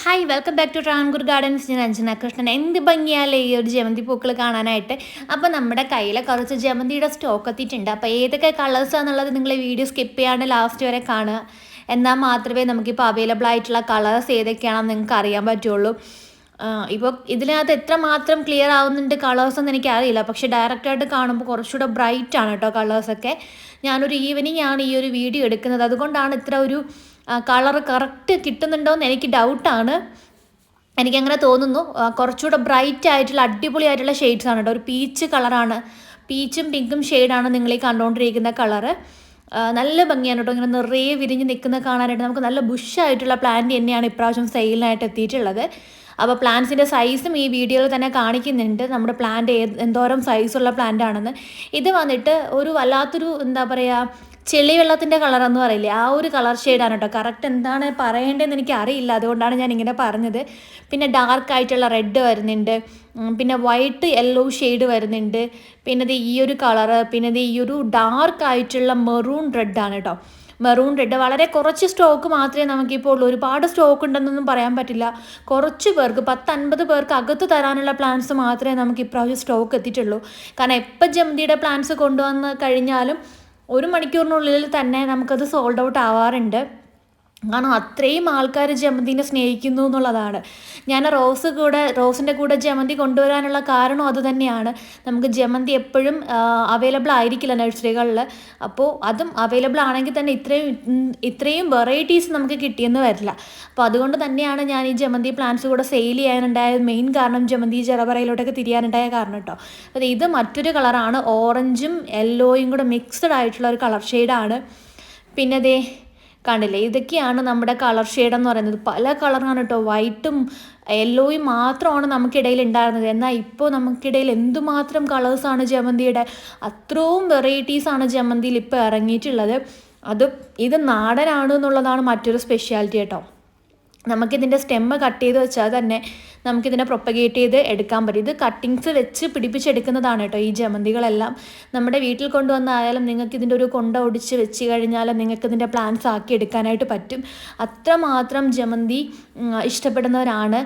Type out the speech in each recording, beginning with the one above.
Hi welcome back to Travancore gardens ഞാൻ അഞ്ജന കൃഷ്ണൻ. എന്ത് ഭംഗിയാലേ ഈ ഒരു ജമന്തി പൂക്കൾ കാണാനായിട്ട്? അപ്പോൾ നമ്മുടെ കയ്യിൽ കുറച്ച് ജമന്തിയുടെ സ്റ്റോക്ക് എത്തിയിട്ടുണ്ട്. അപ്പോൾ ഏതൊക്കെ കളേഴ്സ് കളേഴ്സാണെന്നുള്ളത് നിങ്ങൾ വീഡിയോ സ്കിപ്പ് ചെയ്യാണ്ട് ലാസ്റ്റ് വരെ കാണുക. എന്നാൽ മാത്രമേ നമുക്കിപ്പോൾ അവൈലബിൾ ആയിട്ടുള്ള കളേഴ്സ് ഏതൊക്കെയാണെന്ന് നിങ്ങൾക്ക് അറിയാൻ പറ്റുള്ളൂ. ഇപ്പോൾ ഇതിനകത്ത് എത്ര മാത്രം ക്ലിയർ ആവുന്നുണ്ട് കളേഴ്സൊന്നും എനിക്കറിയില്ല പക്ഷേ ഡയറക്റ്റായിട്ട് കാണുമ്പോൾ കുറച്ചുകൂടെ ബ്രൈറ്റ് ആണ് കേട്ടോ കളേഴ്സൊക്കെ ഞാനൊരു ഈവനിങ് ആണ് ഈ ഒരു വീഡിയോ എടുക്കുന്നത്. അതുകൊണ്ടാണ് ഇത്ര ഒരു കളർ കറക്റ്റ് കിട്ടുന്നുണ്ടോയെന്ന് എനിക്ക് ഡൗട്ടാണ് എനിക്കങ്ങനെ തോന്നുന്നു. കുറച്ചുകൂടെ ബ്രൈറ്റ് ആയിട്ടുള്ള അടിപൊളി ആയിട്ടുള്ള ഷെയ്ഡ്സ് ആണ് കേട്ടോ. ഒരു പീച്ച് കളറാണ് പീച്ചും പിങ്കും ഷെയ്ഡാണ് നിങ്ങൾ ഈ കണ്ടുകൊണ്ടിരിക്കുന്ന കളറ് നല്ല ഭംഗിയാണ് കേട്ടോ. ഇങ്ങനെ നിറയെ വിരിഞ്ഞ് നിൽക്കുന്ന കാണാനായിട്ട് നമുക്ക് നല്ല ബുഷായിട്ടുള്ള പ്ലാന്റ് തന്നെയാണ് ഇപ്രാവശ്യം സെയിലിനായിട്ട് എത്തിയിട്ടുള്ളത്. അപ്പോൾ പ്ലാന്റ്സിന്റെ സൈസും ഈ വീഡിയോയിൽ തന്നെ കാണിക്കുന്നുണ്ട്. നമ്മുടെ പ്ലാന്റ് ഏത് എന്തോരം സൈസുള്ള പ്ലാന്റ് ആണെന്ന്. ഇത് വന്നിട്ട് ഒരു വല്ലാത്തൊരു എന്താ പറയുക ചെളി വെള്ളത്തിന്റെ എന്ന് പറയില്ലേ ആ ഒരു കളർ ഷെയ്ഡാണ് കേട്ടോ കറക്റ്റ് എന്താണ് പറയേണ്ടതെന്ന് എനിക്ക് അറിയില്ല. അതുകൊണ്ടാണ് ഞാൻ ഇങ്ങനെ പറഞ്ഞത്. പിന്നെ ഡാർക്ക് ആയിട്ടുള്ള റെഡ് വരുന്നുണ്ട്. പിന്നെ വൈറ്റ് യെല്ലോ ഷെയ്ഡ് വരുന്നുണ്ട്. പിന്നെ ഇത് ഈ ഒരു കളറ് പിന്നെ ഇത് ഈ ഒരു ഡാർക്ക് ആയിട്ടുള്ള മെറൂൺ റെഡാണ് കേട്ടോ മെറൂൺ റെഡ് വളരെ കുറച്ച് സ്റ്റോക്ക് മാത്രമേ നമുക്കിപ്പോൾ ഉള്ളൂ. ഒരുപാട് സ്റ്റോക്ക് ഉണ്ടെന്നൊന്നും പറയാൻ പറ്റില്ല. കുറച്ച് പേർക്ക് പത്ത് അൻപത് പേർക്ക് അകത്ത് തരാനുള്ള പ്ലാൻസ് മാത്രമേ നമുക്ക് ഇപ്രാവശ്യം സ്റ്റോക്ക് എത്തിയിട്ടുള്ളൂ. കാരണം എപ്പോൾ ജമന്തിയുടെ പ്ലാൻസ് കൊണ്ടുവന്ന് കഴിഞ്ഞാലും ഒരു മണിക്കൂറിനുള്ളിൽ തന്നെ നമുക്കത് സോൾഡ് ഔട്ട് ആവാറുണ്ട്. കാരണം അത്രയും ആൾക്കാർ ജമന്തിനെ സ്നേഹിക്കുന്നു എന്നുള്ളതാണ്. ഞാൻ റോസ് കൂടെ റോസിന്റെ കൂടെ ജമന്തി കൊണ്ടുവരാനുള്ള കാരണം അതുതന്നെയാണ് നമുക്ക് ജമന്തി എപ്പോഴും അവൈലബിൾ ആയിരിക്കില്ല നഴ്സറികളിൽ അപ്പോൾ അതും അവൈലബിൾ ആണെങ്കിൽ തന്നെ ഇത്രയും ഇത്രയും വെറൈറ്റീസ് നമുക്ക് കിട്ടിയെന്ന് വരില്ല. അപ്പോൾ അതുകൊണ്ട് തന്നെയാണ് ഞാൻ ഈ ജമന്തി പ്ലാന്റ്സ് കൂടെ സെയിൽ ചെയ്യാനുണ്ടായ മെയിൻ കാരണം ജമന്തി ജറപറയിലോട്ടൊക്കെ തിരിയാനുണ്ടായ കാരണം കേട്ടോ അപ്പോൾ ഇത് മറ്റൊരു കളറാണ് ഓറഞ്ചും യെല്ലോയും കൂടെ മിക്സ്ഡ് ആയിട്ടുള്ള ഒരു കളർ ഷെയ്ഡാണ് പിന്നെ ദേ കണ്ടില്ലേ? ഇതൊക്കെയാണ് നമ്മുടെ കളർ ഷെയ്ഡ് എന്ന് പറയുന്നത്. പല കളറാണ് കേട്ടോ വൈറ്റും യെല്ലോയും മാത്രമാണ് നമുക്കിടയിൽ ഉണ്ടായിരുന്നത്. എന്നാൽ ഇപ്പോൾ നമുക്കിടയിൽ എന്തുമാത്രം കളേഴ്സാണ് ജമന്തിയുടെ? അത്രയും വെറൈറ്റീസാണ് ജമന്തിയിൽ ഇപ്പോൾ ഇറങ്ങിയിട്ടുള്ളത്. അത് ഇത് നാടനാണ് എന്നുള്ളതാണ് മറ്റൊരു സ്പെഷ്യാലിറ്റി കേട്ടോ നമുക്കിതിന്റെ സ്റ്റെമ്മ് കട്ട് ചെയ്ത് വെച്ചാൽ തന്നെ നമുക്കിതിനെ പ്രൊപ്പഗേറ്റ് ചെയ്ത് എടുക്കാൻ പറ്റും. ഇത് കട്ടിങ്സ് വെച്ച് പിടിപ്പിച്ചെടുക്കുന്നതാണ് കേട്ടോ ഈ ജമന്തികളെല്ലാം. നമ്മുടെ വീട്ടിൽ കൊണ്ടുവന്നായാലും നിങ്ങൾക്ക് ഇതിന്റെ ഒരു കൊണ്ട ഒടിച്ച് വെച്ച് കഴിഞ്ഞാൽ നിങ്ങൾക്ക് ഇതിന്റെ പ്ലാന്റ്സ് ആക്കി എടുക്കാനായിട്ട് പറ്റും. അത്രമാത്രം ജമന്തി ഇഷ്ടപ്പെടുന്നവരാണ്.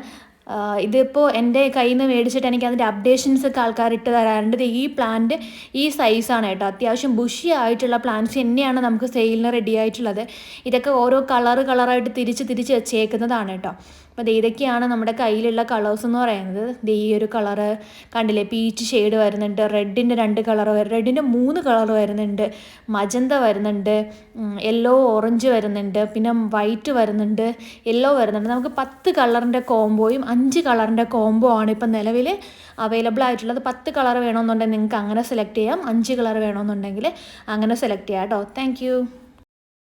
ഇതിപ്പോൾ എന്റെ കയ്യിൽ നിന്ന് മേടിച്ചിട്ട് എനിക്ക് അതിന്റെ അപ്ഡേഷൻസ് ഒക്കെ ആൾക്കാർ ഇട്ട് തരാറുണ്ട് ഈ പ്ലാന്റ് ഈ സൈസാണ് കേട്ടോ. അത്യാവശ്യം ബുഷി ആയിട്ടുള്ള പ്ലാന്റ്സ് തന്നെയാണ് നമുക്ക് സെയിലിന് റെഡി ആയിട്ടുള്ളത്. ഇതൊക്കെ ഓരോ കളർ കളറായിട്ട് തിരിച്ച് തിരിച്ച് വെച്ചേക്കുന്നതാണ് കേട്ടോ. അപ്പോൾ ഇതൊക്കെയാണ് നമ്മുടെ കയ്യിലുള്ള കളേഴ്സ് എന്ന് പറയുന്നത്. ദേ ഈ ഒരു കളറ് കണ്ടില്ലേ? പീച്ച് ഷെയ്ഡ് വരുന്നുണ്ട് റെഡിന്റെ രണ്ട് കളർ റെഡിന്റെ മൂന്ന് കളർ വരുന്നുണ്ട് മജന്ത വരുന്നുണ്ട് യെല്ലോ ഓറഞ്ച് വരുന്നുണ്ട് പിന്നെ വൈറ്റ് വരുന്നുണ്ട് യെല്ലോ വരുന്നുണ്ട്. നമുക്ക് പത്ത് കളറിന്റെ കോംബോയും അഞ്ച് കളറിന്റെ കോംബോ ആണ് ഇപ്പം നിലവിൽ അവൈലബിൾ ആയിട്ടുള്ളത്. പത്ത് കളർ വേണമെന്നുണ്ടെങ്കിൽ നിങ്ങൾക്ക് അങ്ങനെ സെലക്ട് ചെയ്യാം അഞ്ച് കളർ വേണമെന്നുണ്ടെങ്കിൽ അങ്ങനെ സെലക്ട് ചെയ്യാം കേട്ടോ താങ്ക്